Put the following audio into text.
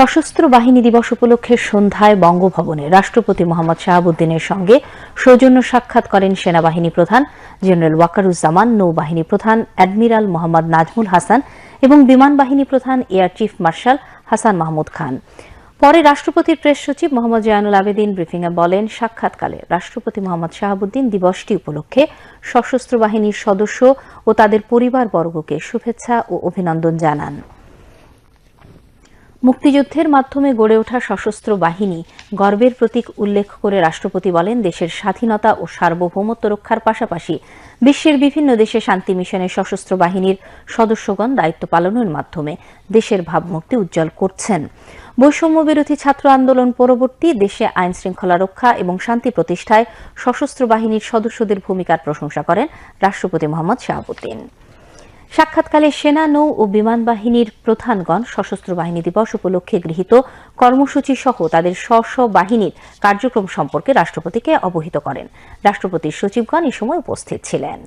সশস্ত্র বাহিনী দিবস উপলক্ষে সন্ধ্যায় বঙ্গভবনে রাষ্ট্রপতি মোহাম্মদ শাহাবুদ্দিনের সঙ্গে সৌজন্য সাক্ষাৎ করেন সেনাবাহিনী প্রধান জেনারেল ওয়াকারুজ্জামান, নৌবাহিনী প্রধান অ্যাডমিরাল মোহাম্মদ নাজমুল হাসান এবং বিমান বাহিনী প্রধান air chief marshal Hasan Mahmud Khan. পরে রাষ্ট্রপতির প্রেস সচিব মোহাম্মদ জয়ানুল আবেদিন ব্রিফিংয়ে বলেন, সাক্ষাৎকালে রাষ্ট্রপতি মোহাম্মদ শাহাবুদ্দিন দিবসটি উপলক্ষে সশস্ত্র বাহিনীর সদস্য ও তাদের পরিবারবর্গকে শুভেচ্ছা ও অভিনন্দন জানান। মুক্তিযুদ্ধের মাধ্যমে গড়ে ওঠা সশস্ত্র বাহিনী গর্বের প্রতীক উল্লেখ করে রাষ্ট্রপতি বলেন, দেশের স্বাধীনতা ও সার্বভৌমত্ব রক্ষার পাশাপাশি বিশ্বের বিভিন্ন দেশে শান্তি মিশনের সশস্ত্র বাহিনীর সদস্যগণ দায়িত্ব পালনের মাধ্যমে দেশের ভাবমূর্তি উজ্জ্বল করছেন। বৈষম্য বিরোধী ছাত্র আন্দোলন পরবর্তী দেশে আইন শৃঙ্খলা রক্ষা এবং শান্তি প্রতিষ্ঠায় সশস্ত্র বাহিনীর সদস্যদের ভূমিকার প্রশংসা করেন রাষ্ট্রপতি মোহাম্মদ শাহাবুদ্দিন। সাক্ষাৎকালে সেনা, নৌ ও বিমান বাহিনীর প্রধানগণ সশস্ত্র বাহিনী দিবস উপলক্ষে গৃহীত কর্মসূচি সহ তাদের স্ব স্ব বাহিনীর কার্যক্রম সম্পর্কে রাষ্ট্রপতিকে অবহিত করেন। রাষ্ট্রপতির সচিবগণ এ সময় উপস্থিত ছিলেন।